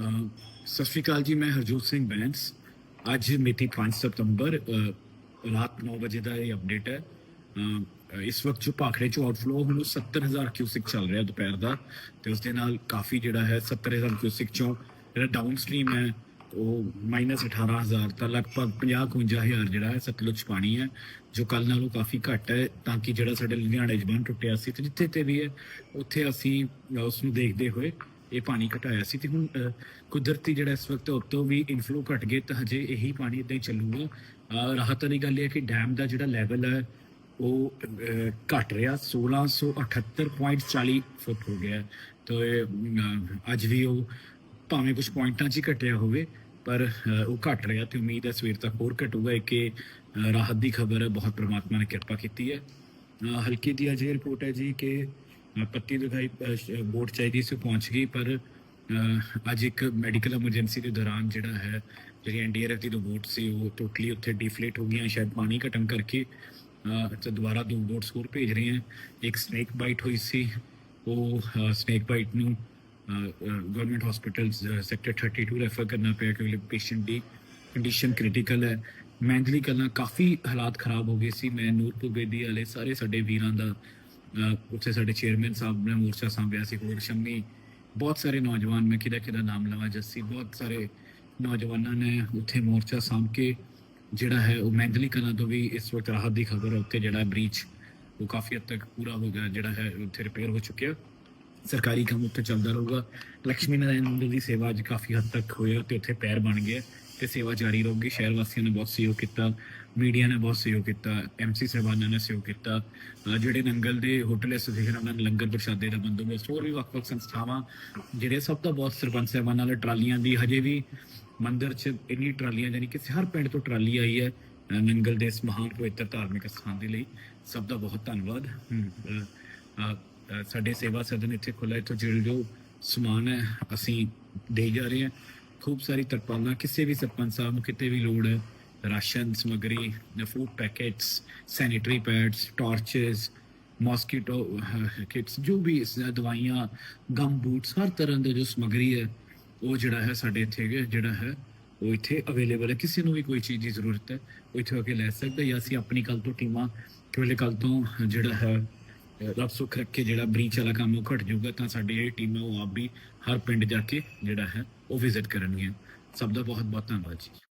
ਸਤਿ ਸ਼੍ਰੀ ਅਕਾਲ ਜੀ ਮੈਂ ਹਰਜੋਤ ਸਿੰਘ ਬੈਂਸ। ਅੱਜ ਮਿਤੀ 5 ਸਤੰਬਰ ਰਾਤ 9 ਵਜੇ ਦਾ ਇਹ ਅਪਡੇਟ ਹੈ। ਇਸ ਵਕਤ ਜੋ ਭਾਖੜੇ ਚ ਆਊਟਫਲੋ ਹੁਣ ਉਹ 70000 ਕਿਊਸਿਕ ਚੱਲ ਰਿਹਾ ਦੁਪਹਿਰ ਦਾ ਤੇ ਉਸ ਦੇ ਨਾਲ ਕਾਫੀ ਜਿਹੜਾ ਹੈ 70000 ਕਿਊਸਿਕ ਚੋਂ ਜਿਹੜਾ ਡਾਊਨ ਸਟ੍ਰੀਮ ਹੈ ਉਹ ਮਾਈਨਸ 18000 ਤਾਂ ਲਗਭਗ 50 51000 ਜਿਹੜਾ ਹੈ ਸਤਲੁਜ 'ਚ ਪਾਣੀ ਹੈ ਜੋ ਕੱਲ ਨਾਲੋਂ ਕਾਫੀ ਘੱਟ ਹੈ ਤਾਂ ਕਿ ਜਿਹੜਾ ਸਾਡੇ ਲੁਧਿਆਣਾ ਜਬਨ ਟੁੱਟਿਆ ਸੀ ਤੇ ਜਿੱਥੇ ਤੇ ਵੀ ਹੈ ਉੱਥੇ ਅਸੀਂ ਅਹ, ਉਸ ਨੂੰ ਦੇਖਦੇ ਹੋਏ ਇਹ ਪਾਣੀ ਘਟਾਇਆ ਸੀ ਤੇ ਹੁਣ ਕੁਦਰਤੀ ਜਿਹੜਾ ਇਸ ਵਕਤ ਉੱਤੋਂ ਵੀ ਇਨਫਲੋ ਘਟ ਗਏ ਤਾਂ ਹਜੇ ਇਹੀ ਪਾਣੀ ਇਦਾਂ ਹੀ ਚੱਲੂਗਾ। ਰਾਹਤ ਵਾਲੀ ਗੱਲ ਇਹ ਹੈ ਕਿ ਡੈਮ ਦਾ ਜਿਹੜਾ ਲੈਵਲ ਹੈ ਉਹ ਅਹ, ਘਟ ਰਿਹਾ। 1678.40 ਫੁੱਟ ਹੋ ਗਿਆ। ਹੈ। ਤਾਂ ਅੱਜ ਵੀ ਉਹ ਭਾਵੇਂ ਕੁਝ ਪੁਆਇੰਟਾਂ 'ਚ ਹੀ ਘਟਿਆ ਹੋਵੇ ਪਰ ਉਹ ਘਟ ਰਿਹਾ ਤੇ ਉਮੀਦ ਹੈ ਸਵੇਰ ਤੱਕ ਹੋਰ ਘਟੂਗਾ। ਇਹ ਕਿ ਰਾਹਤ ਦੀ ਖਬਰ ਹੈ ਬਹੁਤ ਪ੍ਰਮਾਤਮਾ ਨੇ ਕਿਰਪਾ ਕੀਤੀ ਹੈ। ਅਹ, ਹਲਕੀ ਦੀ ਅਜੇ ਰਿਪੋਰਟ ਹੈ ਜੀ ਕਿ ਪੱਤੀ ਦਿਖਾਈ ਬੋਟ ਚਾਹੀਦੀ ਸੀ ਉਹ ਪਹੁੰਚ ਗਈ ਪਰ ਅੱਜ ਇੱਕ ਮੈਡੀਕਲ ਐਮਰਜੈਂਸੀ ਦੇ ਦੌਰਾਨ ਜਿਹੜਾ ਹੈ ਜਿਹੜੀ ਐਨਡੀਆਰਐਫ ਦੀ ਦੋ ਬੋਟ ਸੀ ਉਹ ਟੋਟਲੀ ਉੱਥੇ ਡਿਫਲੇਟ ਹੋ ਗਈਆਂ ਸ਼ਾਇਦ ਪਾਣੀ ਘਟਣ ਕਰਕੇ ਅਹ, ਦੁਬਾਰਾ ਦੋ ਬੋਟਸ ਹੋਰ ਭੇਜ ਰਹੇ ਹਨ ਇੱਕ ਸਨੇਕ ਬਾਈਟ ਹੋਈ ਸੀ ਉਹ ਸਨੇਕ ਬਾਈਟ ਨੂੰ ਗਵਰਨਮੈਂਟ ਹਸਪੀਟਲ ਸੈਕਟਰ 32 ਰੈਫਰ ਕਰਨਾ ਪਿਆ ਕਿਉਂਕਿ ਪੇਸ਼ੈਂਟ ਦੀ ਕੰਡੀਸ਼ਨ ਕ੍ਰਿਟੀਕਲ ਹੈ। ਮੈਂਟਲੀ ਕਲਾਂ ਕਾਫੀ ਹਾਲਾਤ ਖਰਾਬ ਹੋ ਗਏ ਸੀ। ਮੈਂ ਨੂਰਪੁਰ ਬੇਦੀ ਵਾਲੇ ਸਾਰੇ ਸਾਡੇ ਵੀਰਾਂ ਦਾ ਉੱਥੇ ਸਾਡੇ ਚੇਅਰਮੈਨ ਸਾਹਿਬ ਨੇ ਮੋਰਚਾ ਸੰਭਿਆ ਸੀ ਹੋਰ ਸ਼ੰਮੀ। ਬਹੁਤ ਸਾਰੇ ਨੌਜਵਾਨ, ਮੈਂ ਕਿਹਦਾ ਕਿਹਦਾ ਨਾਮ ਲਵਾਂ, ਜੱਸੀ, ਬਹੁਤ ਸਾਰੇ ਨੌਜਵਾਨਾਂ ਨੇ ਉੱਥੇ ਮੋਰਚਾ ਸੰਭ ਕੇ, ਜਿਹੜਾ ਹੈ ਉਹ ਮੈਂਟਲੀ ਕਲਾਂ ਤੋਂ ਵੀ ਇਸ ਵਕਤ ਰਾਹਤ ਦੀ ਖਬਰ ਹੈ, ਉੱਥੇ ਜਿਹੜਾ ਬ੍ਰੀਚ ਉਹ ਕਾਫੀ ਹੱਦ ਤੱਕ ਪੂਰਾ ਹੋ ਗਿਆ, ਜਿਹੜਾ ਹੈ ਉੱਥੇ ਰਿਪੇਅਰ ਹੋ ਚੁੱਕਿਆ। ਸਰਕਾਰੀ ਕੰਮ ਉੱਥੇ ਚੱਲਦਾ ਰਹੂਗਾ। ਲక్ష్ਮੀ ਨਾਰਾਇਣ ਮੰਦਿਰ ਦੀ ਸੇਵਾ ਅੱਜ ਕਾਫੀ ਹੱਦ ਤੱਕ ਹੋਇਆ ਤੇ ਉੱਥੇ ਪੈਰ ਬਣ ਗਿਆ ਤੇ ਸੇਵਾ ਜਾਰੀ ਰਹੂਗੀ। ਸ਼ਹਿਰ ਵਾਸੀਆਂ ਨੇ ਬਹੁਤ ਸਹਿਯੋਗ ਕੀਤਾ। ਮੀਡੀਆ ਨੇ ਬਹੁਤ ਸਹਿਯੋਗ ਕੀਤਾ ਐਮਸੀ ਸਾਹਿਬਾਨਾਂ ਨੇ ਸਹਿਯੋਗ ਕੀਤਾ ਜਿਹੜੇ ਨੰਗਲ ਦੇ ਹੋਟਲ ਐਸੋਸੀਏਸ਼ਨ ਉਹਨਾਂ ਨੇ ਲੰਗਰ ਪ੍ਰਸ਼ਾਦੇ ਦਾ ਬੰਦੋਬਸਤ, ਹੋਰ ਵੀ ਵੱਖ-ਵੱਖ ਸੰਸਥਾਵਾਂ, ਜਿਹੜੇ ਸਭ ਤੋਂ ਬਹੁਤ ਸਰਪੰਚ ਸਾਹਿਬਾਨਾਂ ਨੇ ਟਰਾਲੀਆਂ ਦੀ ਹਜੇ ਵੀ ਮੰਦਿਰ 'ਚ ਇੰਨੀ ਟਰਾਲੀਆਂ, ਯਾਨੀ ਕਿ ਹਰ ਪਿੰਡ ਤੋਂ ਟਰਾਲੀ ਆਈ ਹੈ ਨੰਗਲ ਦੇ ਇਸ ਮਹਾਨ ਪਵਿੱਤਰ ਧਾਰਮਿਕ ਸਥਾਨ ਦੇ ਲਈ। ਸਭ ਦਾ ਬਹੁਤ ਧੰਨਵਾਦ। ਸਾਡੇ ਸੇਵਾ ਸਦਨ ਇੱਥੇ ਖੁੱਲ੍ਹਾ, ਇੱਥੋਂ ਜਿਹੜੇ ਜੋ ਸਮਾਨ ਹੈ, ਅਸੀਂ ਦੇ ਜਾ ਰਹੇ ਹਾਂ। ਖੂਬ ਸਾਰੀ ਤਰਪਾਲਾਂ, ਕਿਸੇ ਵੀ ਸਰਪੰਚ ਸਾਹਿਬ ਨੂੰ ਕਿਤੇ ਵੀ ਲੋੜ ਹੈ ਰਾਸ਼ਨ ਸਮਗਰੀ food packets sanitary pads torches mosquito kits ਜੋ ਵੀ ਇਸ ਦਵਾਈਆਂ ਗਮ ਬੂਟਸ ਹਰ ਤਰ੍ਹਾਂ ਦੇ ਜੋ ਸਮਗਰੀ ਹੈ, ਉਹ ਜਿਹੜਾ ਹੈ ਸਾਡੇ ਇੱਥੇ ਜਿਹੜਾ ਹੈ, ਉਹ ਇੱਥੇ ਅਵੇਲੇਬਲ ਹੈ। ਕਿਸੇ ਨੂੰ ਵੀ ਕੋਈ ਚੀਜ਼ ਦੀ ਜ਼ਰੂਰਤ ਹੈ, ਉਹ ਇੱਥੇ ਆ ਕੇ ਲੈ ਸਕਦਾ ਜਾਂ ਅਸੀਂ ਆਪਣੀ ਕੱਲ ਤੋਂ ਟੀਮਾਂ ਕਿਵੇਂ ਕੱਲ ਤੋਂ ਜਿਹੜਾ ਹੈ, ਅਹ, ਰੱਬ ਸੁੱਖ ਰੱਖੇ ਜਿਹੜਾ ਬ੍ਰੀਚ ਵਾਲਾ ਕੰਮ ਉਹ ਘਟ ਜਾਊਗਾ, ਤਾਂ ਸਾਡੀ ਇਹ ਟੀਮ ਹੈ ਉਹ ਆਪ ਵੀ ਹਰ ਪਿੰਡ ਜਾ ਕੇ ਜਿਹੜਾ ਹੈ, ਉਹ ਵਿਜ਼ਿਟ ਕਰਨਗੀਆਂ। ਸਭ ਦਾ ਬਹੁਤ ਬਹੁਤ ਧੰਨਵਾਦ ਜੀ।